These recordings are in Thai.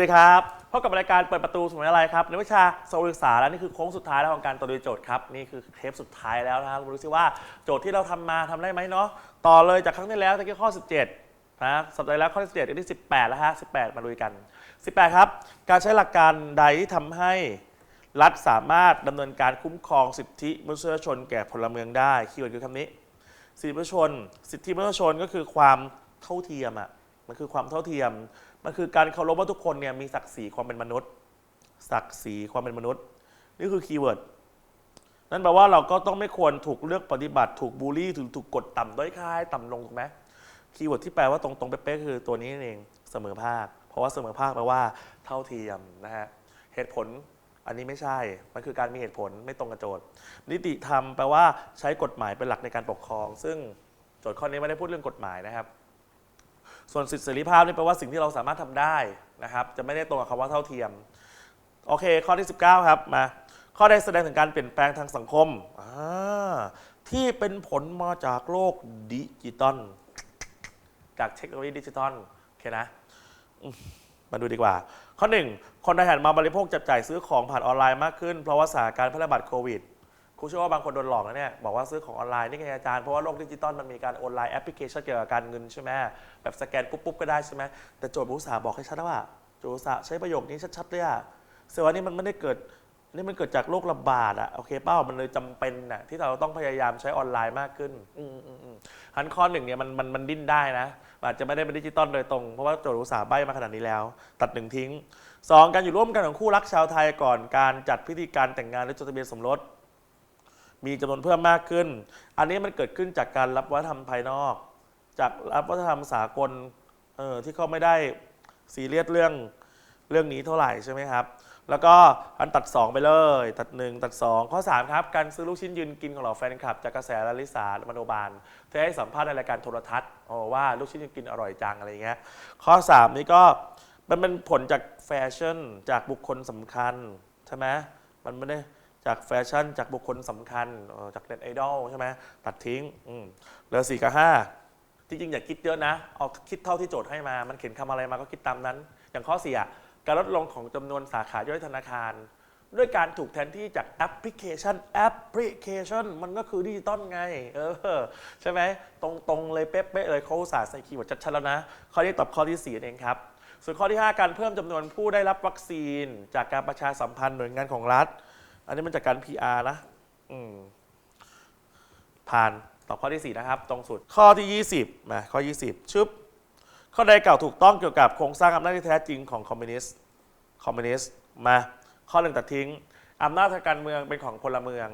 วัสดีครับพบกับรายการเปิดประตูสมัยอะไรครับในวิชาสมุดศึกษาและนี่คือโค้งสุดท้ายแล้วของการตอบโดยโจทย์ครับนี่คือเทปสุดท้ายแล้วนะครับมาดูซิว่าโจทย์ที่เราทำมาทำได้ไหมเนาะต่อเลยจากครั้งที่แล้วตะกี้ข้อ 17นะสัปดาห์แล้วข้อ17อันที่18แล้วฮะ18 มาดูกัน 18 ครับ การใช้หลักการใดที่ทำให้รัฐสามารถดำเนินการคุ้มครองสิทธิมนุษยชนแก่พลเมืองได้คีย์เวิร์ดคือคำนี้สิทธิมนุษยชน สิทธิมนุษยชนก็คือความเท่าเทียมอะมันคือความเท่าเทียม มันคือการเคารพว่าทุกคนเนี่ยมีศักดิ์ศรีความเป็นมนุษย์ ศักดิ์ศรีความเป็นมนุษย์ นี่คือคีย์เวิร์ดนั่นแปลว่าเราก็ต้องไม่ควรถูกเลือกปฏิบัติ ถูกบูลลี่ถูกถูกกดต่ำด้อยค่ายต่ำลงถูกไหมคีย์เวิร์ดที่แปลว่าตรงตรงๆเป๊ะๆคือตัวนี้นั่นเองเสมอภาค เพราะว่าเสมอภาคแปลว่าเท่าเทียมนะฮะเหตุผลอันนี้ไม่ใช่ มันคือการมีเหตุผลไม่ตรงกับโจทย์ นิติธรรมแปลว่าใช้กฎหมายเป็นหลักในการปกครอง ซึ่งโจทย์ข้อนี้ไม่ได้พูดเรื่องกฎหมายนะครับ ส่วนสิทธิเสรีภาพนี่แปลว่าสิ่งที่เราสามารถทำได้นะครับ จะไม่ได้ตรงกับคำว่าเท่าเทียม โอเค ข้อที่ 19 ครับมา ข้อใดแสดงถึงการเปลี่ยนแปลงทางสังคมที่เป็นผลมาจากโลกดิจิตอลจากเทคโนโลยีดิจิตอลโอเคนะมาดูดีกว่า ข้อหนึ่งคนไทยหันมาบริโภคจับจ่ายซื้อของผ่านออนไลน์มากขึ้น เพราะว่าสถานการณ์แพร่ระบาดโควิด ครูเชื่อว่าบางคนโดนหลอกนะเนี่ยบอกว่าซื้อของออนไลน์นี่ไงอาจารย์เพราะว่าโลกดิจิตอลมันมีการออนไลน์แอปพลิเคชันเกี่ยวกับการเงินใช่ไหมแบบสแกนปุ๊บๆก็ได้ใช่ไหมแต่โจทย์อุตสาบอกให้ชัดว่าโจทย์อุตสาใช้ประโยคนี้ชัดๆเลยอะเสวานี่มันไม่ได้เกิดนี่มันเกิดจากโรคระบาดอะโอเคเป้ามันเลยจำเป็นน่ะที่เราต้องพยายามใช้ออนไลน์มากขึ้นอืมอืมอืมหันข้อหนึ่งเนี่ยมันมันมันดิ้นได้นะอาจจะไม่ได้เป็นดิจิตอลโดยตรง เพราะว่าโจทย์อุตสาห์ใบมาขนาดนี้แล้ว ตัดหนึ่งทิ้งสองการอยู่ร่วมกันของคู่รักชาวไทยก่อนการจัดพิธีการแต่งงานหรือจดทะเบียนสมรส มีจำนวนเพิ่มมากขึ้น อันนี้มันเกิดขึ้นจากการรับวัฒนธรรมภายนอก จากรับวัฒนธรรมสากลเออที่เขาไม่ได้ซีเรียสเรื่องเรื่องนี้เท่าไหร่ใช่ไหมครับ แล้วก็อันตัด 2 ไปเลย ตัด 1 ตัด 2 ข้อ 3 ครับ การซื้อลูกชิ้นยืนกินของเหล่าแฟนคลับ จากกระแสลลิสามโนบาลเธอให้สัมภาษณ์ในรายการโทรทัศน์โอ้ว่าลูกชิ้นยืนกินอร่อยจังอะไรเงี้ย ข้อ 3 นี่ก็มันเป็นผลจากแฟชั่นจากบุคคลสำคัญใช่ไหมมันไม่ได้ จากแฟชั่น จากบุคคลสำคัญจากเน็ตไอดอลใช่ไหมตัดทิ้งเหลือสี่กับห้าจริงอย่าคิดเยอะนะ เอาคิดเท่าที่โจทย์ให้มา มันเขียนคำอะไรมาก็คิดตามนั้น อย่างข้อสี่อะการลดลงของจำนวนสาขาย่อยธนาคาร ด้วยการถูกแทนที่จากแอปพลิเคชันแอปพลิเคชันมันก็คือดิจิตอลไง เออ ใช่ไหมตรงๆเลยเป๊ะๆเลยเขาอุตส่าใส่คีย์เวิร์ดชัดๆแล้วนะ ข้อนี้ตอบข้อที่สี่เองครับส่วนข้อที่ 5 การเพิ่มจำนวนผู้ได้รับวัคซีน จากการประชาสัมพันธ์หน่วยงานของรัฐ อันนี้มันจากการ PR นะอืมผ่านตอบข้อที่ 4 นะครับ ตรงสุดข้อที่ 20มาข้อ 20 ชึบ ข้อใดกล่าวถูกต้องเกี่ยวกับโครงสร้างอำนาจที่แท้จริงของคอมมิวนิสต์คอมมิวนิสต์มาข้อหนึ่งตัดทิ้งอำนาจทางการเมืองเป็นของพลเมือง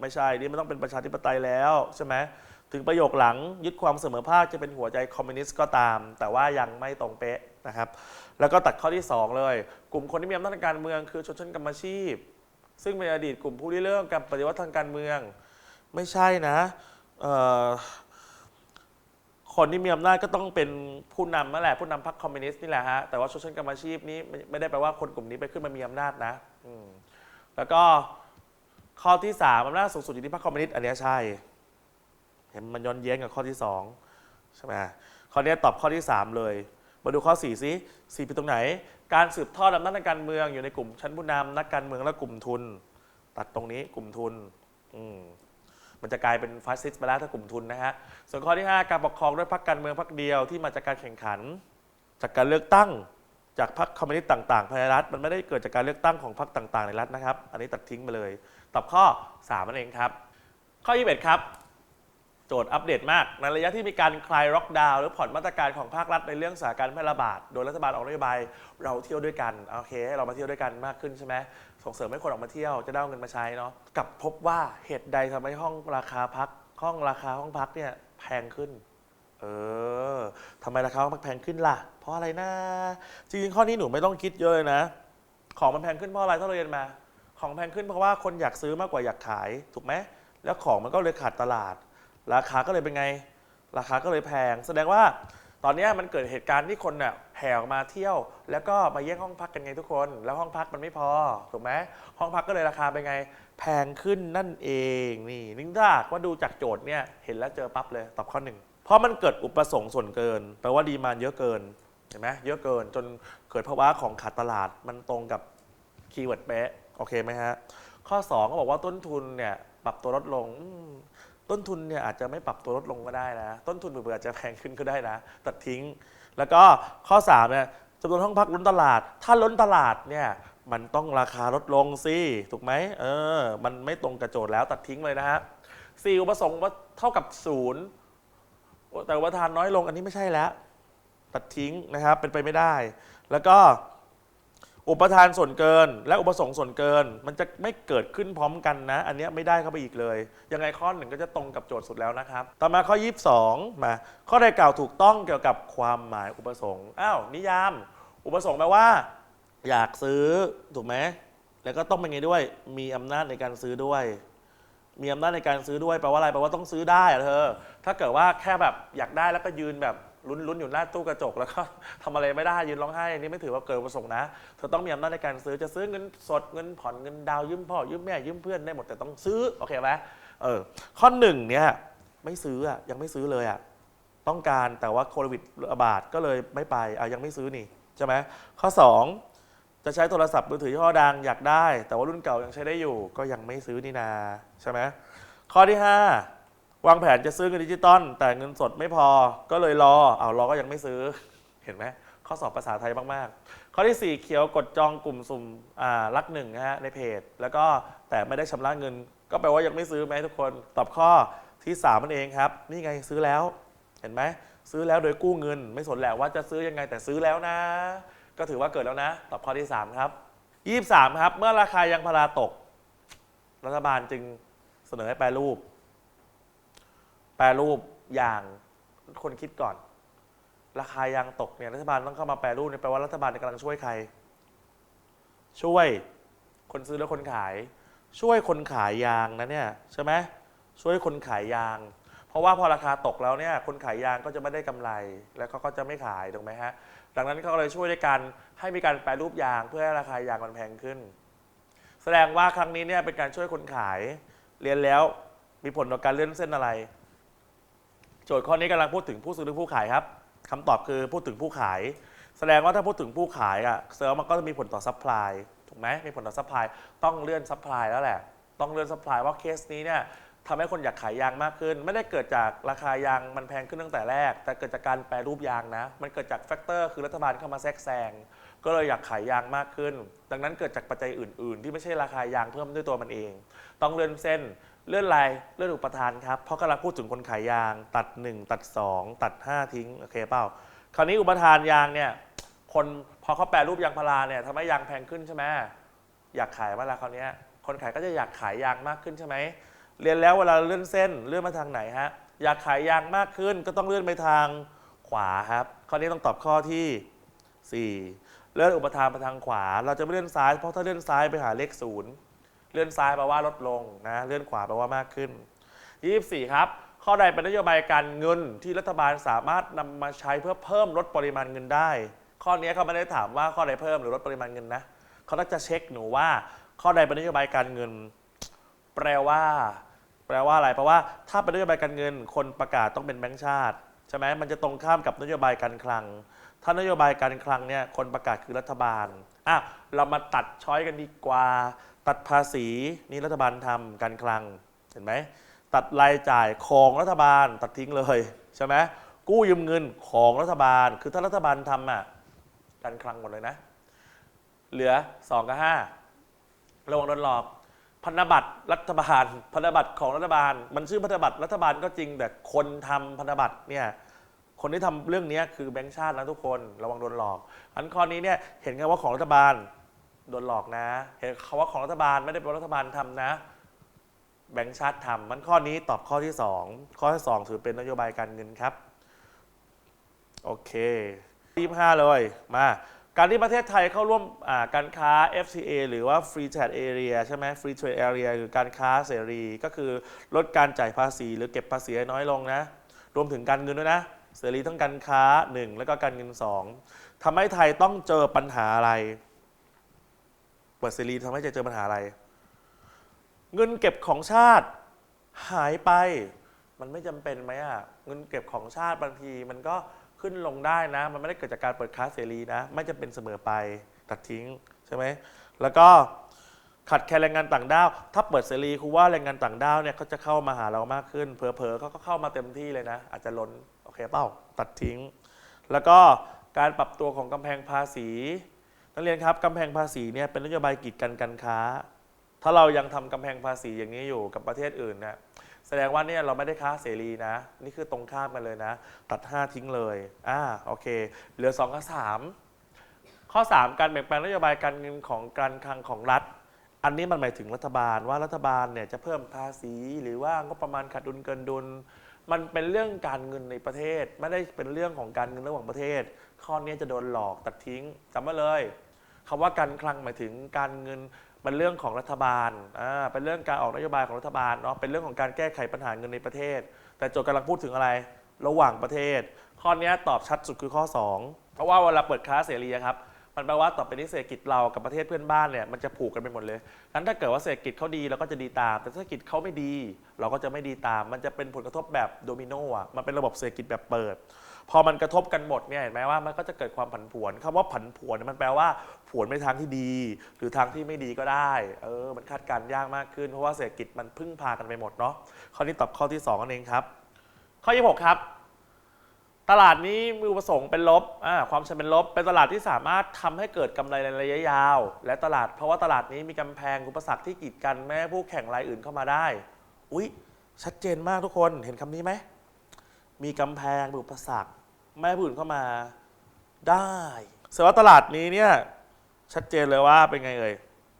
ไม่ใช่นี่ไมันต้องเป็นประชาธิปไตยแล้วใช่ไหมถึงประโยคหลังยึดความเสมอภาคจะเป็นหัวใจคอมมิวนิสต์ก็ตาม แต่ว่ายังไม่ตรงเป๊ะนะครับ แล้วก็ตัดข้อที่ 2 เลย กลุ่มคนที่มีอำนาจทางการเมืองคือชนชั้นกรรมอาชีพ ซึ่งเป็นอดีตกลุ่มผู้ริเริ่มการปฏิวัติทางการเมือง ไม่ใช่นะคนที่มีอำนาจก็ต้องเป็นผู้นำนั่นแหละผู้นำพรรคคอมมิวนิสต์นี่แหละฮะแต่ว่าชนชั้นกรรมอาชีพนี้ไม่ได้แปลว่าคนกลุ่มนี้ไปขึ้นมามีอำนาจนะแล้วก็ข้อที่สามอำนาจสูงสุดอยู่ที่พรรคคอมมิวนิสต์อันนี้ใช่ เห็นมันย้อนแย้งกับข้อที่สองใช่ไหมข้อนี้ตอบข้อที่สามเลย มาดูข้อ4สิสี่เป็นตรงไหน การสืบทอดอำนาจทางการเมืองอยู่ในกลุ่มชั้นผู้นำนักการเมืองและกลุ่มทุน ตัดตรงนี้กลุ่มทุนมมันจะกลายเป็นฟาสซิสต์ไปแล้วถ้ากลุ่มทุนนะฮะส่วนข้อที่ 5 การปกครองด้วยพรรคการเมืองพรรคเดียวที่มาจากการแข่งขัน จากการเลือกตั้งจากพรรคคอมมิวนิสต์ต่างๆภายในรัฐมันไม่ได้เกิดจากการเลือกตั้งของพรรคต่างๆ ในรัฐนะครับ อันนี้ตัดทิ้งไปเลย ตอบข้อ3นั่นเองครับ ข้อ 21 ครับ โจทย์อัปเดตมาก ในระยะที่มีการคลายล็อกดาวน์หรือผ่อนมาตรการของภาครัฐในเรื่องสถานการณ์แพร่ระบาด โดยรัฐบาลออกนโยบายเราเที่ยวด้วยกันโอเคให้เรามาเที่ยวด้วยกันมากขึ้นใช่ไหมส่งเสริมให้คนออกมาเที่ยวจะได้เอาเงินมาใช้เนาะกลับพบว่าเหตุใดทำให้ห้องราคาพัก ห้องราคาห้องพักเนี่ยแพงขึ้นเออทำไมราคาห้องพักแพงขึ้นล่ะ เพราะอะไรนะจริงๆข้อนี้หนูไม่ต้องคิดเยอะเลยนะ ของมันแพงขึ้นเพราะอะไรถ้าเราเรียนมา ของแพงขึ้นเพราะว่าคนอยากซื้อมากกว่าอยากขายถูกไหมแล้วของมันก็เลยขาดตลาด ราคาก็เลยเป็นไง ราคาก็เลยแพง แสดงว่าตอนนี้มันเกิดเหตุการณ์ที่คนเนี่ยแห่ออกมาเที่ยว แล้วก็มาแย่งห้องพักกันไงทุกคน แล้วห้องพักมันไม่พอถูกไหมห้องพักก็เลยราคาเป็นไง แพงขึ้นนั่นเองนี่นิ่งถ้ากว่าดูจากโจทย์เนี่ยเห็นแล้วเจอปั๊บเลยตอบข้อหนึ่งเพราะมันเกิดอุปสงค์ส่วนเกินแปลว่าดีมานเยอะเกินเห็นไหมเยอะเกินจนเกิดภาวะของขาดตลาดมันตรงกับคีย์เวิร์ดเป๊ะโอเคไหมฮะข้อ 2 ก็บอกว่าต้นทุนเนี่ยปรับตัวลดลง ต้นทุนเนี่ยอาจจะไม่ปรับตัวลดลงก็ได้นะ ต้นทุนเผื่ออาจจะแพงขึ้นก็ได้นะ ตัดทิ้ง แล้วก็ข้อ3เนี่ยจำนวนห้องพักล้นตลาด ถ้าล้นตลาดเนี่ยมันต้องราคาลดลงสิถูกไหมเออ มันไม่ตรงกับโจทย์แล้วตัดทิ้งเลยนะฮะสี่อุปสงค์ว่าเท่ากับศูนย์แต่อุปทานน้อยลงอันนี้ไม่ใช่แล้ว ตัดทิ้งนะครับเป็นไปไม่ได้ แล้วก็ อุปทานส่วนเกิน และอุปสงค์ส่วนเกิน มันจะไม่เกิดขึ้นพร้อมกันนะ อันนี้ไม่ได้เข้าไปอีกเลย ยังไงข้อหนึ่งก็จะตรงกับโจทย์สุดแล้วนะครับ ต่อมาข้อ 22 มา ข้อใดกล่าวถูกต้องเกี่ยวกับความหมายอุปสงค์อ้าวนิยาม อุปสงค์แปลว่า อยากซื้อถูกไหมแล้วก็ต้องเป็นไงด้วย มีอำนาจในการซื้อด้วย มีอำนาจในการซื้อด้วยแปลว่าอะไรแปลว่าต้องซื้อได้อะเธอถ้าเกิดว่าแค่แบบอยากได้แล้วก็ยืนแบบ ลุ้นๆอยู่หน้าตู้กระจกแล้วก็ทำอะไรไม่ได้ยืนร้องไห้อันนี้ไม่ถือว่าเกินประสงค์นะ เธอต้องมีอำนาจในการซื้อจะซื้อเงินสดเงินผ่อนเงินดาวยืมพ่อยืมแม่ยืมเพื่อนได้หมดแต่ต้องซื้อโอเคไหมเออข้อหนึ่งเนี่ยไม่ซื้ออะยังไม่ซื้อเลยอะต้องการแต่ว่าโควิดระบาดก็เลยไม่ไปอะยังไม่ซื้อนี่ใช่ไหมข้อสองจะใช้โทรศัพท์มือถือยี่ห้อดังอยากได้ แต่ว่ารุ่นเก่ายังใช้ได้อยู่ ก็ยังไม่ซื้อนี่นาใช่ไหมข้อที่ห้า วางแผนจะซื้อเงินดิจิตอลแต่เงินสดไม่พอก็เลยรอเอารอก็ยังไม่ซื้อเห็นไหมข้อสอบภาษาไทยมากๆ ข้อที่ 4 เขียวกดจองกลุ่มสุ่มอ่ารักหนึ่งนะฮะในเพจ แล้วก็แต่ไม่ได้ชำระเงิน ก็แปลว่ายังไม่ซื้อไหมทุกคนตอบข้อที่3มันเองครับ นี่ไงซื้อแล้ว เห็นไหมซื้อแล้วโดยกู้เงิน ไม่สนแหละว่าจะซื้อยังไงแต่ซื้อแล้วนะ ก็ถือว่าเกิดแล้วนะ ตอบข้อที่ 3 ครับ 23 ครับ เมื่อราคายางพาราตก รัฐบาลจึงเสนอให้แปรรูป แปรรูปอย่างคนคิดก่อน ราคายางตกเนี่ยรัฐบาลต้องเข้ามาแปรรูปเนี่ยแปลว่ารัฐบาลกำลังช่วยใคร ช่วยคนซื้อและคนขาย ช่วยคนขายยางนะเนี่ยใช่ไหมช่วยคนขายยาง เพราะว่าพอราคาตกแล้วเนี่ยคนขายยางก็จะไม่ได้กำไร แล้วเขาก็จะไม่ขายถูกไหมฮะดังนั้นเขาเลยช่วยในการให้มีการแปรรูปยางเพื่อให้ราคายางมันแพงขึ้น แสดงว่าครั้งนี้เนี่ยเป็นการช่วยคนขาย เรียนแล้วมีผลต่อการเลื่อนเส้นอะไร โจทย์ข้อนี้กำลังพูดถึงผู้ซื้อหรือผู้ขายครับคำตอบคือพูดถึงผู้ขาย แสดงว่าถ้าพูดถึงผู้ขายอะเซลล์มันก็จะมีผลต่อซัพพลายถูกไหมมีผลต่อซัพพลายต้องเลื่อนซัพพลายแล้วแหละ ต้องเลื่อนซัพพลายว่าเคสนี้เนี่ยทำให้คนอยากขายยางมากขึ้น ไม่ได้เกิดจากราคายางมันแพงขึ้นตั้งแต่แรก แต่เกิดจากการแปรรูปยางนะ มันเกิดจากแฟกเตอร์คือรัฐบาลเข้ามาแทรกแซงก็เลยอยากขายยางมากขึ้น ดังนั้นเกิดจากปัจจัยอื่น ๆ ที่ไม่ใช่ราคายางเพิ่มด้วยตัวมันเอง ต้องเลื่อนเส้น เลื่อนลายเลื่อนอุปทานครับ เพราะกำลังพูดถึงคนขายยาง ตัด 1 ตัด 2 ตัด 5 ทิ้งโอเคเปล่า คราวนี้อุปทานยางเนี่ยคนพอเขาแปรรูปยางพาราเนี่ยทำให้ยางแพงขึ้นใช่ไหมอยากขายเวลาคราวนี้คนขายก็จะอยากขายยางมากขึ้นใช่ไหมเรียนแล้วเวลาเลื่อนเส้นเลื่อนมาทางไหนฮะอยากขายยางมากขึ้นก็ต้องเลื่อนไปทางขวาครับข้อนี้ต้องตอบข้อที่ 4 เลื่อนอุปทานไปทางขวา เราจะไม่เลื่อนซ้ายเพราะถ้าเลื่อนซ้ายไปหาเลขศูนย์ เลื่อนซ้ายแปลว่าลดลงนะเลื่อนขวาแปลว่ามากขึ้น 24 ครับ ข้อใดเป็นนโยบายการเงินที่รัฐบาลสามารถนำมาใช้เพื่อเพิ่มลดปริมาณเงินได้ ข้อนี้เขาไม่ได้ถามว่าข้อใดเพิ่มหรือลดปริมาณเงินนะเขาต้องจะเช็คหนูว่า ข้อใดเป็นนโยบายการเงิน แปลว่า แปลว่าอะไรเพราะว่าถ้าเป็นนโยบายการเงิน คนประกาศต้องเป็นแบงก์ชาติใช่ไหมมันจะตรงข้ามกับนโยบายการคลัง ถ้านโยบายการคลังเนี่ยคนประกาศคือรัฐบาลอะเรามาตัดช้อยกันดีกว่า ตัดภาษีนี่รัฐบาลทำการคลังเห็นไหมตัดรายจ่ายของรัฐบาลตัดทิ้งเลยใช่ไหมกู้ยืมเงินของรัฐบาล คือถ้ารัฐบาลทำอะการคลังหมดเลยนะ เหลือ 2 กับ5ระวังโดนหลอกพันธบัตรรัฐบาลพันธบัตรของรัฐบาล มันชื่อพันธบัตรรัฐบาลก็จริง แต่คนทำพันธบัตรเนี่ยคนที่ทำเรื่องนี้คือแบงก์ชาตินะทุกคนระวังโดนหลอกอันข้อนี้เนี่ยเห็นกันว่าของรัฐบาล โดนหลอกนะ เห็นคำว่าของรัฐบาลไม่ได้เป็นรัฐบาลทำนะ แบงก์ชาติทำมันข้อนี้ตอบข้อที่ 2 ข้อที่ 2 ถือเป็นนโยบายการเงินครับ โอเคที่5เลยมาการที่ประเทศไทยเข้าร่วมการค้า FTA หรือว่า Free Trade Area ใช่ไหม Free Trade Area คือการค้าเสรี ก็คือลดการจ่ายภาษีหรือเก็บภาษีน้อยลงนะ รวมถึงการเงินด้วยนะ เสรีทั้งการค้า 1 แล้วก็การเงิน 2ทำให้ไทยต้องเจอปัญหาอะไร ปิดเสรีทำให้จะเจอปัญหาอะไร เงินเก็บของชาติหายไป มันไม่จำเป็นไหมอะเงินเก็บของชาติบางที มันก็ขึ้นลงได้นะ มันไม่ได้เกิดจากการเปิดค้าเสรีนะ ไม่จะเป็นเสมอไปตัดทิ้งใช่ไหมแล้วก็ขัดแคลนแรงงานต่างด้าว ถ้าเปิดเสรีครูว่าแรงงานต่างด้าวเนี่ยเขาจะเข้ามาหาเรามากขึ้น เผลอๆเขาก็เข้ามาเต็มที่เลยนะ อาจจะล้น โอเคเปล่าตัดทิ้ง แล้วก็การปรับตัวของกำแพงภาษี นักเรียนครับกำแพงภาษีเนี่ยเป็นนโยบายกีดกันการค้า ถ้าเรายังทำกำแพงภาษีอย่างนี้อยู่กับประเทศอื่นนะแสดงว่าเนี่ยเราไม่ได้ค้าเสรีนะ นี่คือตรงข้ามกันเลยนะ ตัด 5 ทิ้งเลยอ่าโอเค เหลือ2กับ3ข้อ 3 การเปลี่ยนแปลงนโยบายการเงินของการคลังของรัฐ อันนี้มันหมายถึงรัฐบาลว่ารัฐบาลเนี่ยจะเพิ่มภาษีหรือว่างบประมาณขาดดุลเกินดุล มันเป็นเรื่องการเงินในประเทศ ไม่ได้เป็นเรื่องของการเงินระหว่างประเทศ ข้อนี้จะโดนหลอกตัดทิ้งจำไว้เลย คำว่าการคลังหมายถึงการเงินเป็นเรื่องของรัฐบาลอ่าเป็นเรื่องการออกนโยบายของรัฐบาลเนาะเป็นเรื่องของการแก้ไขปัญหาเงินในประเทศ แต่โจทย์กำลังพูดถึงอะไรระหว่างประเทศ ข้อนี้ตอบชัดสุดคือข้อ 2 เพราะว่าเวลาเปิดค้าเสรีครับ มันแปลว่าต่อไปนี้เศรษฐกิจเรากับประเทศเพื่อนบ้านเนี่ยมันจะผูกกันไปหมดเลยงั้นถ้าเกิดว่าเศรษฐกิจเขาดีเราก็จะดีตาม แต่เศรษฐกิจเขาไม่ดี เราก็จะไม่ดีตาม มันจะเป็นผลกระทบแบบโดมิโนอะมันเป็นระบบเศรษฐกิจแบบเปิด พอมันกระทบกันหมดเนี่ยเห็นไหมว่ามันก็จะเกิดความผันผวนคำว่าผันผวนเนี่ยมันแปลว่าผวนไปทางที่ดี หรือทางที่ไม่ดีก็ได้เออมันคาดการณ์ยากมากขึ้นเพราะว่าเศรษฐกิจมันพึ่งพากันไปหมดเนาะข้อนี้ตอบข้อที่2นั่นเองครับ ข้อที่6ครับ ตลาดนี้มีอุปสงค์เป็นลบความเสี่ยงเป็นลบ เป็นตลาดที่สามารถทำให้เกิดกำไรในระยะยาว และตลาดเพราะว่าตลาดนี้มีกำแพงอุปสรรคที่กีดกันแม่ผู้แข่งรายอื่นเข้ามาได้ อุ๊ย ชัดเจนมากทุกคนเห็นคำนี้ไหม มีกำแพงอุปสรรคแม่ผู้อื่นเข้ามาได้แสดงว่าตลาดนี้เนี่ยชัดเจนเลยว่าเป็นไงเอ่ย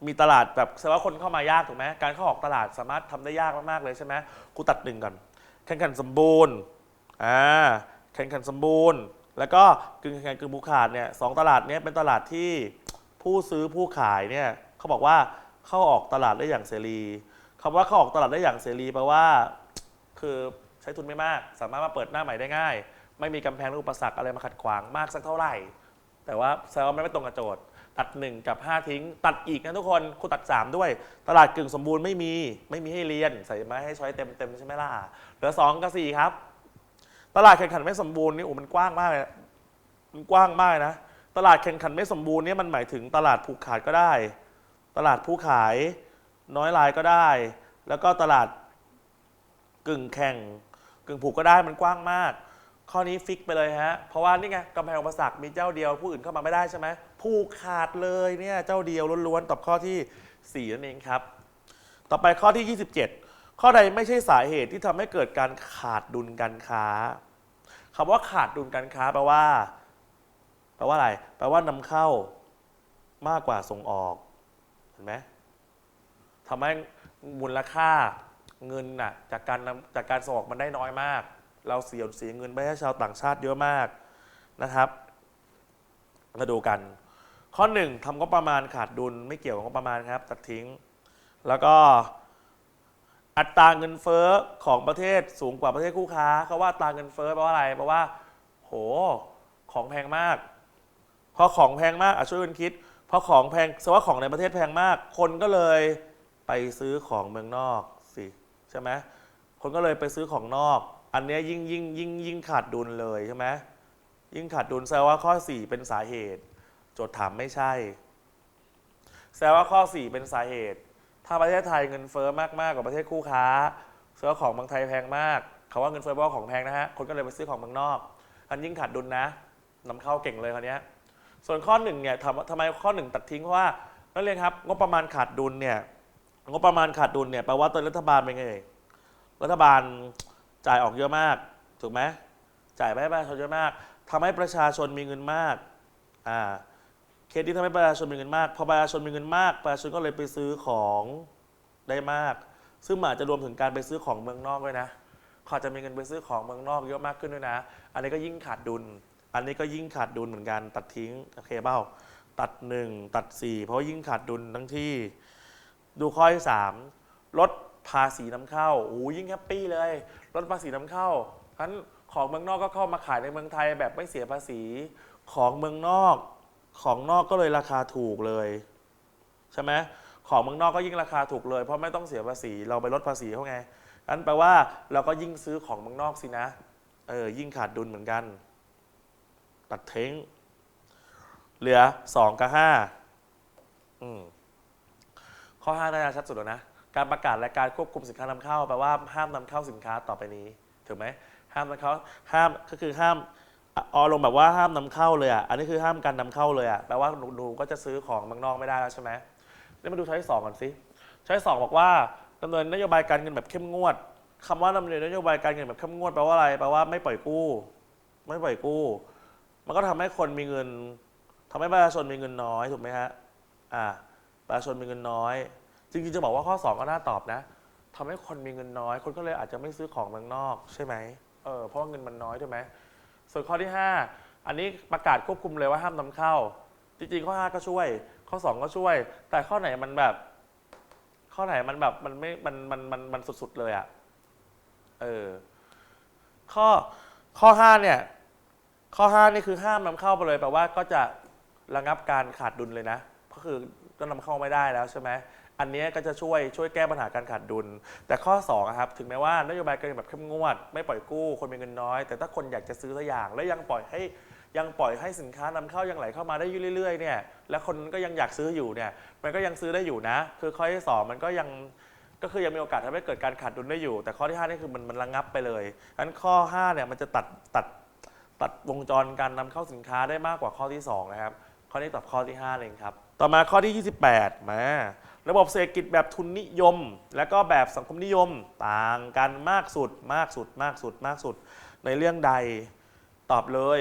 มีตลาดแบบแสดงว่าคนเข้ามายากถูกไหมการเข้าออกตลาดสามารถทำได้ยากมากๆเลยใช่ไหมกูตัดหนึ่งก่อนแข่งขันสมบูรณ์อ่า แข่งขันสมบูรณ์ แล้วก็กึ่งแข่งขันกึ่งผูกขาดเนี่ยสองตลาดเนี้ยเป็นตลาดที่ผู้ซื้อผู้ขายเนี่ยเขาบอกว่าเข้าออกตลาดได้อย่างเสรีคำว่าเข้าออกตลาดได้อย่างเสรีแปลว่า คือใช้ทุนไม่มาก สามารถมาเปิดหน้าใหม่ได้ง่าย ไม่มีกำแพงรืออุปสรรคอะไรมาขัดขวางมากสักเท่าไหร่ แต่ว่าแสดงว่ามันไม่ตรงกับโจทย์ ตัด 1 กับ 5 ทิ้ง ตัดอีกนะทุกคนครูตัด 3 ด้วย ตลาดกึ่งสมบูรณ์ไม่มี ไม่มีให้เรียน ใส่มาให้ช้อยเต็มเต็มๆใช่ไหมล่ะเหลือ 2 กับ 4 ครับ ตลาดแข่งขันไม่สมบูรณ์นี่โอ้มันกว้างมากเลยมันกว้างมากนะ ตลาดแข่งขันไม่สมบูรณ์เนี่ยมันหมายถึงตลาดผูกขาดก็ได้ ตลาดผู้ขายน้อยรายก็ได้ แล้วก็ตลาดกึ่งแข่ง กึ่งผูกก็ได้มันกว้างมาก ข้อนี้ฟิกไปเลยฮะ เพราะว่านี่ไงกำแพงอุปสรรคมีเจ้าเดียว ผู้อื่นเข้ามาไม่ได้ใช่ไหมผูกขาดเลยเนี่ยเจ้าเดียวล้วนๆตอบข้อที่4นั่นเองครับ ต่อไปข้อที่ 27 ข้อใดไม่ใช่สาเหตุที่ทำให้เกิดการขาดดุลการค้า คำว่าขาดดุลการค้าแปลว่า แปลว่าอะไร แปลว่านำเข้ามากกว่าส่งออก เห็นไหมทำให้มูลค่าเงินน่ะจากการนำจากการส่งออกมันได้น้อยมาก เราเสียเสียเงินไปให้ชาวต่างชาติเยอะมากนะครับมาดูกัน ข้อหนึ่งทำงบประมาณขาดดุลไม่เกี่ยวกับงบประมาณครับตัดทิ้ง แล้วก็ อัตราเงินเฟ้อของประเทศสูงกว่าประเทศคู่ค้าเขาว่าอัตราเงินเฟ้อแปลว่าอะไรแปลว่า โห ของแพงมาก พอของแพงมากอะช่วยกันคิด พอของแพงแสดงว่าของในประเทศแพงมาก คนก็เลยไปซื้อของเมืองนอกสิใช่ไหมคนก็เลยไปซื้อของนอก อันเนี้ยยิ่งยิ่งยิ่งยิ่งขาดดุลเลยใช่ไหมยิ่งขาดดุลแสดงว่าข้อ 4 เป็นสาเหตุ โจทย์ถามไม่ใช่ แสดงว่าข้อ 4 เป็นสาเหตุ ถ้าประเทศไทยเงินเฟ้อมากๆกว่าประเทศคู่ค้าแสดงว่าของเมืองไทยแพงมากเขาว่าเงินเฟ้อเพราะของแพงนะฮะคนก็เลยไปซื้อของเมืองนอกอันยิ่งขาดดุลนะนำเข้าเก่งเลยคราวนี้ส่วนข้อหนึ่งเนี่ยทำทำไมข้อหนึ่งตัดทิ้งเพราะว่านักเรียนครับงบประมาณขาดดุลเนี่ยงบประมาณขาดดุลเนี่ยแปลว่าตอนรัฐบาลเป็นไงเอ่ยรัฐบาลจ่ายออกเยอะมากถูกไหมจ่ายไปให้ประชาชนเยอะมากทำให้ประชาชนมีเงินมากอ่า เคสที่ทำให้ประชาชนมีเงินมาก พอประชาชนมีเงินมาก ประชาชนก็เลยไปซื้อของได้มาก ซึ่งอาจจะรวมถึงการไปซื้อของเมืองนอกด้วยนะเขาอาจะมีเงินไปซื้อของเมืองนอกเยอะมากขึ้นด้วยนะ อันนี้ก็ยิ่งขาดดุล อันนี้ก็ยิ่งขาดดุลเหมือนกัน ตัดทิ้งโอเคเปล่าตัด 1 ตัด 4 เพราะยิ่งขาดดุลทั้งที่ ดูข้อที่3ลดภาษีนำเข้าโอ้ยิ่งแฮปปี้เลย ลดภาษีนำเข้าฉะนั้นของเมืองนอกก็เข้ามาขายในเมืองไทยแบบไม่เสียภาษี ของเมืองนอก ของนอกก็เลยราคาถูกเลย ใช่ไหมของเมืองนอกก็ยิ่งราคาถูกเลย เพราะไม่ต้องเสียภาษีเราไปลดภาษีเขาไงนั้นแปลว่าเราก็ยิ่งซื้อของเมืองนอกสินะเออยิ่งขาดดุลเหมือนกัน ตัดเท้ง เหลือ2กับ5อืมข้อ5น่าจะชัดสุดแล้วนะ การประกาศและการควบคุมสินค้านำเข้าแปลว่าห้ามนำเข้าสินค้าต่อไปนี้ ถูกไหมห้ามนำเข้าห้ามก็คือห้าม อะออลงแบบว่าห้ามนำเข้าเลยอะ อันนี้คือห้ามการนำเข้าเลยอะ แปลว่าหนูก็จะซื้อของเมืองนอกไม่ได้แล้วใช่ไหมนี่มาดูช้อยสองก่อนสิช้อยสองบอกว่าดำเนินนโยบายการเงินแบบเข้มงวดคำว่าดำเนินนโยบายการเงินแบบเข้มงวดแปลว่าอะไร แปลว่าไม่ปล่อยกู้ ไม่ปล่อยกู้ มันก็ทำให้คนมีเงินทำให้ประชาชนมีเงินน้อยถูกไหมฮะ อ่า ประชาชนมีเงินน้อย จริงๆจะบอกว่าข้อ 2 ก็น่าตอบนะทำให้คนมีเงินน้อย คนก็เลยอาจจะไม่ซื้อของเมืองนอก ใช่ไหมเออ เพราะว่าเงินมันน้อยใช่ไหม ส่วนข้อที่ 5 อันนี้ประกาศควบคุมเลยว่าห้ามนำเข้า จริงๆ ข้อ 5 ก็ช่วย ข้อ 2 ก็ช่วย แต่ข้อไหนมันแบบ ข้อไหนมันแบบมันไม่มันมันมันมันสุดๆเลยอะเออข้อข้อ 5 เนี่ย ข้อ 5 นี่คือห้ามนำเข้าไปเลยแปลว่าก็จะระงับการขาดดุลเลยนะ ก็คือก็นำเข้าไม่ได้แล้วใช่ไหม อันนี้ก็จะช่วยช่วยแก้ปัญหาการขาดดุล แต่ข้อ2อะครับถึงแม้ว่านโยบายการเงินแบบเข้มงวด ไม่ปล่อยกู้คนมีเงินน้อย แต่ถ้าคนอยากจะซื้อสักอย่าง แล้วยังปล่อยให้ยังปล่อยให้สินค้านำเข้ายังไหลเข้ามาได้อยู่เรื่อยๆเนี่ยแล้วคนก็ยังอยากซื้ออยู่เนี่ยมันก็ยังซื้อได้อยู่นะ คือข้อที่สองมันก็ยังก็คือยังมีโอกาสทำให้เกิดการขาดดุลได้อยู่ แต่ข้อที่5นี่คือมันมันระงับไปเลยฉะนั้นข้อ5เนี่ยมันจะตัดตัดตัดวงจรการนำเข้าสินค้าได้มากกว่าข้อที่ 2 นะครับ ข้อนี้ตอบข้อที่5เองครับ ต่อมาข้อที่ 28 มา ระบบเศรษฐกิจแบบทุนนิยม และก็แบบสังคมนิยมต่างกันมากสุดมากสุดมากสุดมากสุด ในเรื่องใดตอบเลย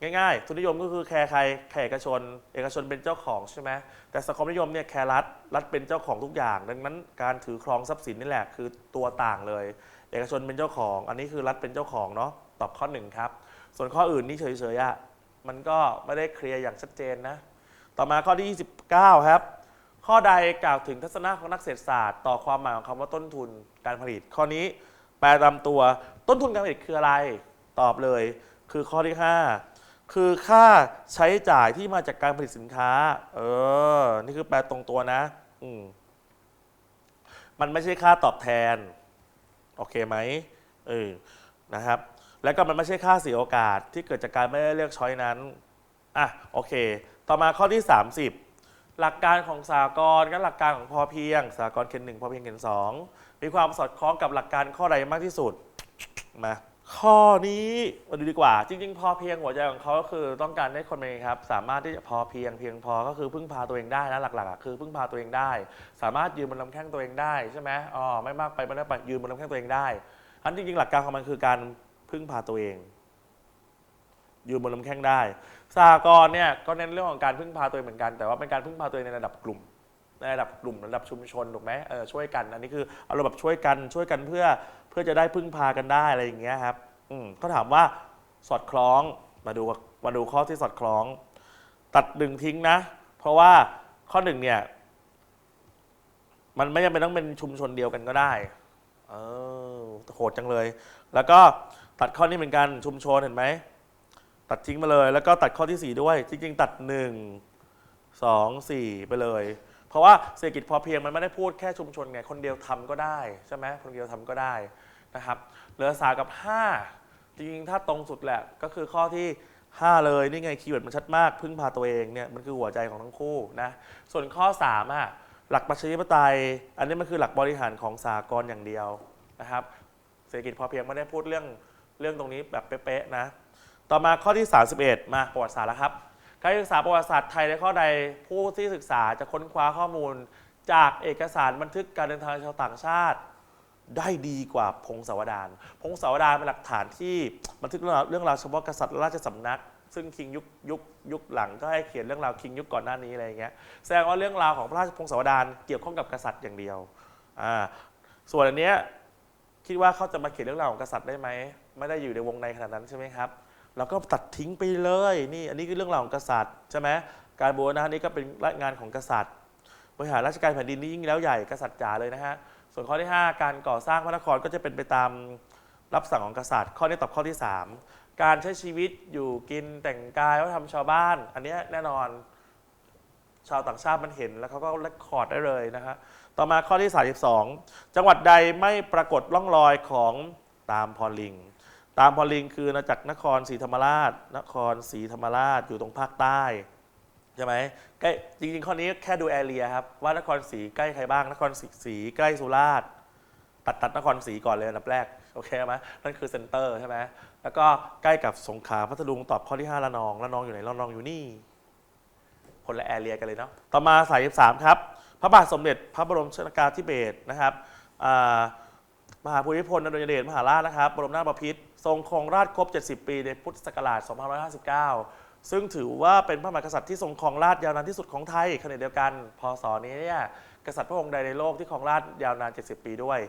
ง่ายๆ ทุนนิยมก็คือแคร์ใครแคร์เอกชน เอกชนเป็นเจ้าของใช่ไหมแต่สังคมนิยมเนี่ยแคร์รัฐรัฐเป็นเจ้าของทุกอย่าง ดังนั้นการถือครองทรัพย์สินนี่แหละคือตัวต่างเลย เอกชนเป็นเจ้าของ อันนี้คือรัฐเป็นเจ้าของเนาะตอบข้อหนึ่งครับส่วนข้ออื่นนี่เฉยๆอะมันก็ไม่ได้เคลียร์อย่างชัดเจนนะต่อมาข้อที่ 29 ครับ ข้อใดกล่าวถึงทัศนะของนักเศรษฐศาสตร์ ต่อความหมายของคำว่าต้นทุนการผลิต ข้อนี้แปลตามตัวต้นทุนการผลิตคืออะไร ตอบเลย คือข้อที่ 5 คือค่าใช้จ่ายที่มาจากการผลิตสินค้า เออ นี่คือแปลตรงตัวนะ อืมมันไม่ใช่ค่าตอบแทน โอเคไหมเออนะครับ แล้วก็มันไม่ใช่ค่าเสียโอกาสที่เกิดจากการไม่ได้เลือกช้อยนั้น อะ โอเค ต่อมาข้อที่ 30 หลักการของสากลกับหลักการของพอเพียง สากลเขนหนึ่งพอเพียงเขนสองมีความสอดคล้องกับหลักการข้อใดมากที่สุดมาข้อนี้มาดูดีกว่า จริง ๆ พอเพียงหัวใจของเขาก็คือต้องการให้คนเป็นไงครับ สามารถที่จะพอเพียงเพียงพอก็คือพึ่งพาตัวเองได้นะหลักๆคือพึ่งพาตัวเองได้ สามารถยืนบนลำแข้งตัวเองได้ใช่ไหมอ๋อไม่มากไปไม่ได้ไปยืนบนลำแข้งตัวเองได้อันจริงๆหลักการของมันคือการพึ่งพาตัวเองยืนบนลำแข้งได้ สหกรณ์เนี่ยก็เน้นเรื่องของการพึ่งพาตัวเองเหมือนกันแต่ว่าเป็นการพึ่งพาตัวเองในระดับกลุ่ม ในระดับกลุ่มระดับชุมชนถูกไหมเออช่วยกัน อันนี้คือเอาราแบบช่วยกันช่วยกันเพื่อเพื่อจะได้พึ่งพากันได้อะไรอย่างเงี้ยครับอืมก็ถามว่าสอดคล้องมาดูมาดูข้อที่สอดคล้อง ตัดหนึ่งทิ้งนะ เพราะว่าข้อหนึ่งเนี่ยมันไม่จำเป็นต้องเป็นชุมชนเดียวกันก็ได้เออโหดจังเลย แล้วก็ตัดข้อนี้เหมือนกันชุมชนเห็นไหม ตัดทิ้งมาเลย แล้วก็ตัดข้อที่ 4 ด้วย จริง ๆ ตัด 1 2 4 ไปเลย เพราะว่าเศรษฐกิจพอเพียงมันไม่ได้พูดแค่ชุมชนไงคนเดียวทำก็ได้ใช่ไหมคนเดียวทำก็ได้นะครับเหลือสากับ 5 จริงๆ ถ้าตรงสุดแหละก็คือข้อที่ 5 เลยนี่ไงคีย์เวิร์ดมันชัดมากพึ่งพาตัวเองเนี่ยมันคือหัวใจของทั้งคู่นะส่วนข้อ3อะหลักประชาธิปไตย อันนี้มันคือหลักบริหารของสากลอย่างเดียวนะครับ เศรษฐกิจพอเพียงไม่ได้พูดเรื่องเรื่องตรงนี้แบบเป๊ะๆนะ ต่อมาข้อที่ 31 มาประวัติศาสตร์แล้วครับ การศึกษาประวัติศาสตร์ไทยในข้อใดผู้ที่ศึกษาจะค้นคว้าข้อมูล จากเอกสารบันทึกการเดินทางชาวต่างชาติ ได้ดีกว่าพงศาวดารพงศาวดารเป็นหลักฐานที่บันทึกเรื่องราวเรื่องราวเฉพาะกษัตริย์ราชสำนัก ซึ่งคิงยุคยุคยุคหลังก็ให้เขียนเรื่องราวคิงยุคก่อนหน้านี้อะไรอย่างเงี้ยแสดงว่าเรื่องราวของพระราชพงศาวดารเกี่ยวข้องกับกษัตริย์อย่างเดียวอ่าส่วนอันเนี้ยคิดว่าเขาจะมาเขียนเรื่องราวของกษัตริย์ได้ไหมไม่ได้อยู่ในวงในขนาดนั้นใช่ไหมครับ เราก็ตัดทิ้งไปเลยนี่อันนี้คือเรื่องราวของกษัตริย์ใช่ไหมการบูรณะนี่ก็เป็นงานของกษัตริย์ บริหารราชการแผ่นดินนี่ยิ่งแล้วใหญ่กษัตริย์จ๋าเลยนะฮะส่วนข้อที่ 5 การก่อสร้างพระนครก็จะเป็นไปตามรับสั่งของกษัตริย์ ข้อนี้ตอบข้อที่ 3 การใช้ชีวิตอยู่กินแต่งกายวัฒนธรรมชาวบ้าน อันนี้แน่นอนชาวต่างชาติมันเห็นแล้วเขาก็เลคคอร์ดได้เลยนะฮะต่อมาข้อที่ 32 จังหวัดใดไม่ปรากฏร่องรอยของตามพรลิง ตามพอลิงคือมาจากนครศรีธรรมราช นครศรีธรรมราชอยู่ตรงภาคใต้ใช่ไหมใกล้จริงๆ ข้อนี้แค่ดูแอเรียครับว่านครศรีใกล้ใครบ้าง นครศรีใกล้สุราษฎร์ตัดตัดนครศรีก่อนเลยอันดับแรกโอเคไหมนั่นคือเซ็นเตอร์ใช่ไหมแล้วก็ใกล้กับสงขลาพัทลุงตอบข้อที่5ละนองละนองอยู่ไหนละนองอยู่นี่คนละแอเรียกันเลยเนาะต่อมาสาย13ครับพระบาทสมเด็จพระบรมชนากาธิเบศรนะครับมหาภูมิพลอดุลยเดชมหาราชนะครับ บรมนาถบพิตร ทรงครองราชครบ 70 ปีในพุทธศักราช 2559 ซึ่งถือว่าเป็นพระมหากษัตริย์ที่ทรงครองราชยาวนานที่สุดของไทยขณะเดียวกัน พศนี้เนี่ยกษัตริย์พระองค์ใดในโลกที่ครองราชยาวนาน 70 ปีด้วย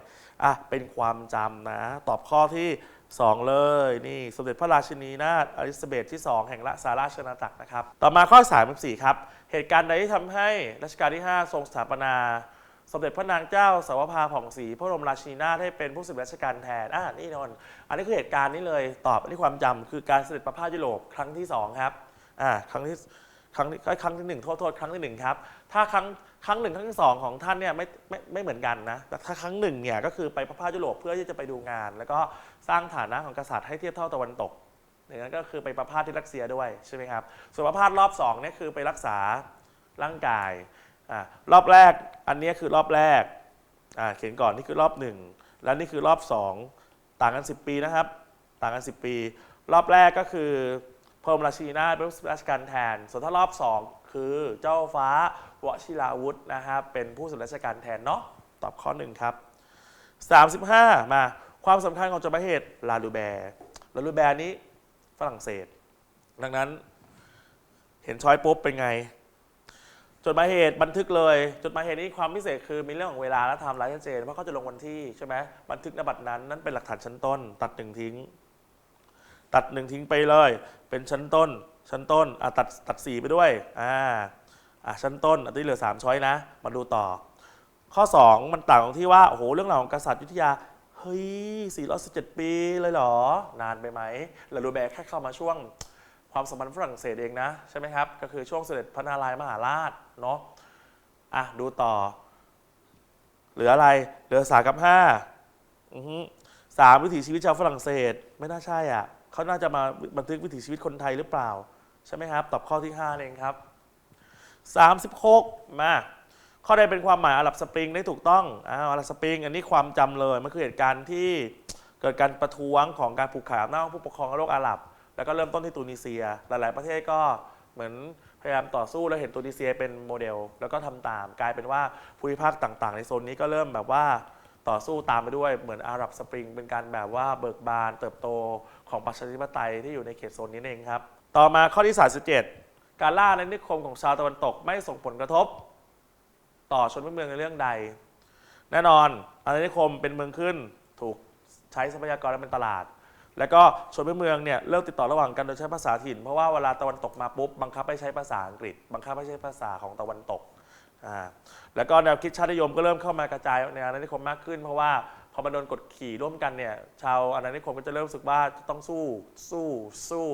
อะ เป็นความจำนะ ตอบข้อที่ 2 เลย นี่สมเด็จพระราชินีนาถอลิซาเบธที่ 2 แห่งละสาราชอาณาจักรนะครับ ต่อมาข้อ 34 ครับ เหตุการณ์ใดที่ทำให้รัชกาลที่ 5 ทรงสถาปนา สมเด็จพระนางเจ้าสาวภาผ่องศรีพระบรมราชินีนาถให้เป็นผู้สืบราชการแทนอ่านี่นนอันนี้คือเหตุการณ์นี้เลยตอบอันนี้ความจำคือการเสด็จประพาสยุโรปครั้งที่2ครับอ่าครั้งที่ครั้งที่ครั้งที่หนึ่งโทษโทษครั้งที่หนึ่งครับถ้าครั้งครั้งหนึ่งครั้งที่สองของท่านเนี่ยไม่ไม่ไม่เหมือนกันนะแต่ถ้าครั้งหนึ่งเนี่ยก็คือไปพระพาสยุโรปเพื่อที่จะไปดูงาน แล้วก็สร้างฐานะของกษัตริย์ให้เทียบเท่าตะวันตกอย่างนั้นก็คือไปประพาสที่รัสเซียด้วยใช่ไหมครับส่วนประพาสรอบสองเนี่ยคือไปรักษาร่างกาย รอบแรกอันนี้คือรอบแรกเขียนก่อนนี่คือรอบหนึ่งแล้วนี่คือรอบสองต่างกัน 10 ปีนะครับ ต่างกัน 10 ปี รอบแรกก็คือพระบรมราชินีนาถเป็นผู้ราชการแทน ส่วนถ้ารอบ 2 คือเจ้าฟ้าวชิราวุธนะครับเป็นผู้สืบราชการแทนเนาะตอบข้อหนึ่งครับ 35 มาความสำคัญของจดหมายเหตุลาลูแบร์ลาลูแบร์นี้ฝรั่งเศส ดังนั้นเห็นช้อยปุ๊บเป็นไง จดหมายเหตุบันทึกเลยจดหมายเหตุนี้ความพิเศษคือมีเรื่องของเวลาและไทม์ไลน์ชัดเจนเพราะเขาจะลงวันที่ใช่ไหมบันทึกนบัตรนั้นนั่นเป็นหลักฐานชั้นต้น ตัดหนึ่งทิ้ง ตัดหนึ่งทิ้งไปเลย เป็นชั้นต้น ชั้นต้นอะตัดตัดสี่ไปด้วยอ่าอะชั้นต้นอันที่เหลือสามช้อยนะ มาดูต่อ ข้อ 2 มันต่างตรงที่ว่าโอ้โหเรื่องราวของกษัตริย์ยุทธยาเฮ้ย417 ปีเลยเหรอ นานไปไหมลาลูแบร์แค่เข้ามาช่วงความสัมพันธ์ฝรั่งเศสเองนะ ใช่ไหมครับ ก็คือช่วงเสด็จพระนารายณ์มหาราช เนาะอะดูต่อ เหลืออะไร เหลือสามกับห้าสามวิถีชีวิตชาวฝรั่งเศส ไม่น่าใช่อะเขาน่าจะมาบันทึกวิถีชีวิตคนไทยหรือเปล่า ใช่ไหมครับ ตอบข้อที่5เองครับ36มาข้อใดเป็นความหมายอาหรับสปริงได้ถูกต้องอ้าวอาหรับสปริง อันนี้ความจำเลย มันคือเหตุการณ์ที่เกิดการประท้วงของการผูกขาดอำนาจของผู้ปกครองโลกอาหรับ แล้วก็เริ่มต้นที่ตูนิเซีย หลาย ๆ ประเทศก็เหมือน พยายามต่อสู้แล้วเห็นตูนิเซียเป็นโมเดล แล้วก็ทำตาม กลายเป็นว่าภูมิภาคต่าง ๆ ในโซนนี้ก็เริ่มแบบว่าต่อสู้ตามไปด้วยเหมือนอาหรับสปริง เป็นการแบบว่าเบิกบานเติบโตของประชาธิปไตยที่อยู่ในเขตโซนนี้เองครับ ต่อมาข้อที่ 37 การล่าในนิคมของชาวตะวันตกไม่ส่งผลกระทบ ต่อชนพื้นเมืองในเรื่องใด แน่นอนอาณานิคมเป็นเมืองขึ้นถูกใช้ทรัพยากรและเป็นตลาด แล้วก็ชนพื้นเมืองเนี่ยเริ่มติดต่อระหว่างกันโดยใช้ภาษาถิ่น เพราะว่าเวลาตะวันตกมาปุ๊บบังคับให้ใช้ภาษาอังกฤษ บังคับให้ใช้ภาษาของตะวันตกอ่าแล้วก็แนวคิดชาตินิยมก็เริ่มเข้ามากระจายในอาณานิคมมากขึ้น เพราะว่าพอมันโดนกดขี่ร่วมกันเนี่ยชาวอาณานิคมก็จะเริ่มรู้สึกว่าจะต้องสู้สู้สู้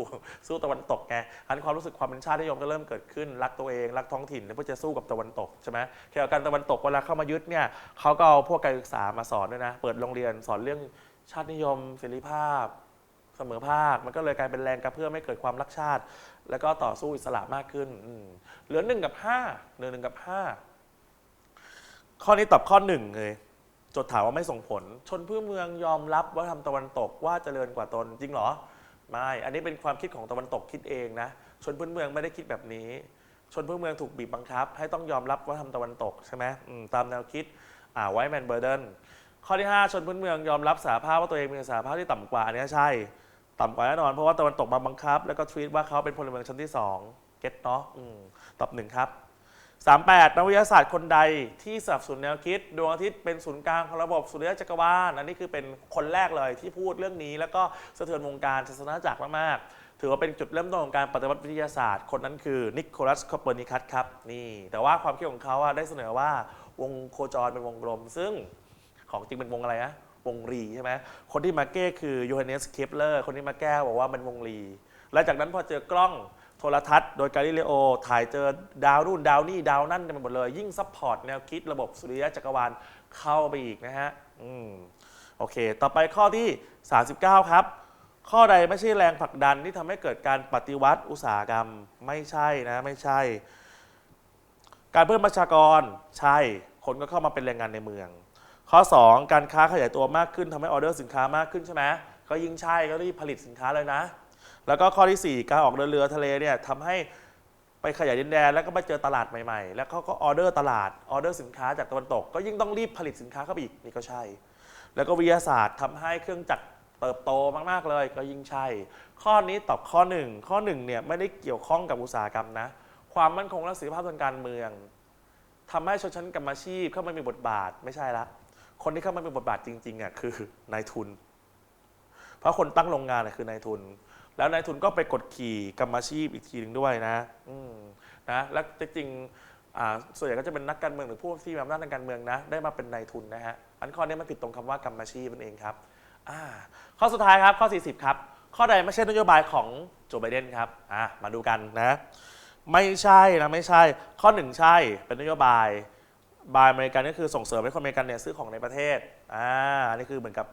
สู้ตะวันตกไงอันความรู้สึกความเป็นชาตินิยมก็เริ่มเกิดขึ้นรักตัวเองรักท้องถิ่นเพื่อจะสู้กับตะวันตกใช่ไหมเกี่ยวกับการตะวันตกเวลาเข้ามายึดเนี่ยเขาก็เอาพวกการศึกษามาสอนด้วยนะ เปิดโรงเรียนสอนเรื่องชาตินิยมเสรีภาพ เสมอภาค มันก็เลยกลายเป็นแรงกระเพื่อมให้เกิดความรักชาติ แล้วก็ต่อสู้อิสระมากขึ้นอืมเหลือหนึ่งกับห้าเหลือหนึ่งกับห้าข้อนี้ตอบข้อหนึ่งเลยจดถามว่าไม่ส่งผล ชนพื้นเมืองยอมรับว่าทำตะวันตกว่าเจริญกว่าตนจริงเหรอไม่ อันนี้เป็นความคิดของตะวันตกคิดเองนะ ชนพื้นเมืองไม่ได้คิดแบบนี้ ชนพื้นเมืองถูกบีบบังคับ ให้ต้องยอมรับว่าทำตะวันตกใช่ไหมอืมตามแนวคิดอ่าไวแมนเบอร์เดนข้อที่ 5 ชนพื้นเมืองยอมรับสาภาพว่าตัวเองเป็นสาภาพที่ต่ำกว่าอันนี้ใช่ ต่ำกว่าแน่นอน เพราะว่าตะวันตกมาบังคับ แล้วก็ทวีตว่าเขาเป็นพลเมืองชั้นที่ 2 เก็ตเนาะตอบหนึ่งครับ 38 นักวิทยาศาสตร์คนใดที่สนับสนุนแนวคิด ดวงอาทิตย์เป็นศูนย์กลางของระบบสุริยะจักรวาลอันนี้คือเป็นคนแรกเลยที่พูดเรื่องนี้ แล้วก็สะเทือนวงการศาสนาจักรมากๆ ถือว่าเป็นจุดเริ่มต้นของการปฏิวัติวิทยาศาสตร์ คนนั้นคือนิโคลัสคอปเปอร์นิคัสครับนี่แต่ว่าความคิดของเขาอะได้เสนอว่าวงโคจรเป็นวงกลม ซึ่งของจริงเป็นวงอะไรนะ วงรีใช่ไหมคนที่มาแก้คือโยฮันเนสเคปเลอร์คนที่มาแก้บอกว่ามันวงรี และจากนั้นพอเจอกล้องโทรทัศน์โดยกาลิเลโอ ถ่ายเจอดาวนู่นดาวนี่ดาวนั่นไปหมดเลย ยิ่งซัพพอร์ตแนวคิดระบบสุริยะจักรวาลเข้าไปอีกนะฮะอืมโอเค ต่อไปข้อที่ 39 ครับ ข้อใดไม่ใช่แรงผลักดันที่ทำให้เกิดการปฏิวัติอุตสาหกรรมไม่ใช่นะไม่ใช่ การเพิ่มประชากรใช่ คนก็เข้ามาเป็นแรงงานในเมือง ข้อ 2 การค้าขยายตัวมากขึ้นทำให้ออเดอร์สินค้ามากขึ้นใช่ไหมก็ยิ่งใช่ก็รีบผลิตสินค้าเลยนะ แล้วก็ข้อทีสี่ 4 การออกเดินเรือทะเลเนี่ยทำให้ไปขยายดินแดนแล้วก็ไปเจอตลาดใหม่ๆ แล้วเขาก็ออเดอร์ตลาดออเดอร์สินค้าจากตะวันตก ก็ยิ่งต้องรีบผลิตสินค้าเข้าไปอีกนี่ก็ใช่ แล้วก็วิทยาศาสตร์ทำให้เครื่องจักรเติบโตมากๆเลย ก็ยิ่งใช่ ข้อนี้ตอบข้อหนึ่งข้อหนึ่งเนี่ยไม่ได้เกี่ยวข้องกับอุตสาหกรรมนะ ความมั่นคงและสถียรภาพทางการเมืองทำให้ชนชั้นกรรมอาชีพเข้ามามีบทบาทไม่ใช่ละ คนที่เข้ามามีบทบาทจริงๆอะคือนายทุน เพราะคนตั้งโรงงานน่ะคือนายทุน แล้วนายทุนก็ไปกดขี่กรรมอาชีพอีกทีหนึ่งด้วยนะอืมนะและจริงๆอ่าส่วนใหญ่ก็จะเป็นนักการเมืองหรือผู้ที่มีอำนาจทางการเมืองนะ ได้มาเป็นนายทุนนะฮะอันข้อนี้มันผิดตรงคำว่ากรรมอาชีพนั่นเองครับอ่าข้อสุดท้ายครับข้อ 40 ครับ ข้อใดไม่ใช่นโยบายของโจไบเดนครับอะมาดูกันนะ ไม่ใช่นะไม่ใช่ ข้อหนึ่งใช่เป็นนโยบาย บายอเมริกันก็คือส่งเสริมให้คนอเมริกันเนี่ยซื้อของในประเทศ อ่า อันนี้คือเหมือนกับ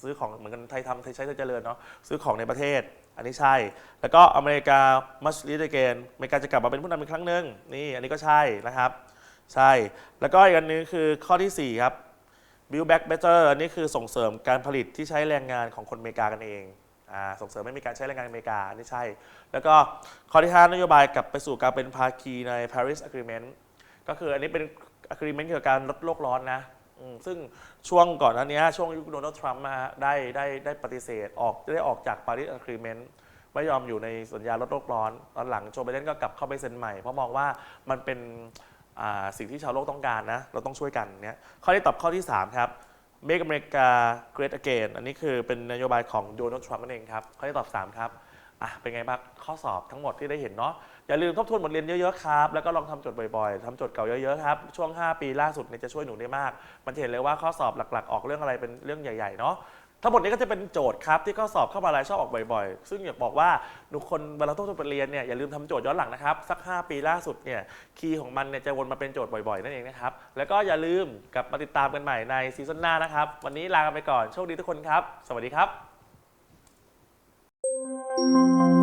ซื้อของเหมือนกันไทยทำไทยใช้ไทยเจริญเนาะซื้อของในประเทศ อันนี้ใช่ แล้วก็อเมริกา much lead again อเมริกาจะกลับมาเป็นผู้นำอีกครั้งหนึ่งนี่อันนี้ก็ใช่นะครับ ใช่ แล้วก็อีกอันนึงคือข้อที่4ครับ build back better อันนี้คือส่งเสริมการผลิตที่ใช้แรงงานของคนอเมริกากันเองอ่าส่งเสริมไม่มีการใช้แรงงานอเมริกาอันนี้ใช่ แล้วก็ข้อที่ 5 นโยบายกลับไปสู่การเป็นภาคีใน Paris Agreement ก็คืออันนี้เป็น agreement เกี่ยวกับการลดโลกร้อนนะอืมซึ่งช่วงก่อนหน้านี้ช่วงยุคโดนัลด์ทรัมป์มาได้ได้ได้ปฏิเสธออกได้ออกจาก Paris Agreement ไม่ยอมอยู่ในสัญญาลดโลกร้อนตอนหลังโจไบเดนก็กลับเข้าไปเซ็นใหม่ เพราะมองว่ามันเป็นอ่าสิ่งที่ชาวโลกต้องการนะ เราต้องช่วยกันเนี่ยข้อที่ตอบข้อที่ 3 ครับ Make America Great Again อันนี้คือเป็นนโยบายของโดนัลด์ทรัมป์นั่นเองครับ ข้อที่ตอบ 3 ครับ อะเป็นไงบ้างข้อสอบทั้งหมดที่ได้เห็นเนาะอย่าลืมทบทวนบทเรียนเยอะๆครับ แล้วก็ลองทำโจทย์บ่อยๆทำโจทย์เก่าเยอะๆครับ ช่วง 5 ปีล่าสุดเนี่ยจะช่วยหนูได้มาก มันจะเห็นเลยว่าข้อสอบหลักๆ ออกเรื่องอะไรเป็นเรื่องใหญ่ๆเนาะทั้งหมดนี้ก็จะเป็นโจทย์ครับที่ข้อสอบเข้ามาหลายชอบออกบ่อยๆ ซึ่งอยากบอกว่าหนูคนเวลาทบทวนบทเรียนเนี่ยอย่าลืมทำโจทย์ย้อนหลังนะครับสัก 5 ปีล่าสุดเนี่ยคีย์ของมันเนี่ยจะวนมาเป็นโจทย์บ่อยๆ นั่นเองนะครับแล้วก็อย่าลืมกลับมาติดตามกันใหม่ในซีซั่นหน้านะครับวันนี้ลากันไปก่อนโชคดีทุกคนครับ สวัสดีครับ Música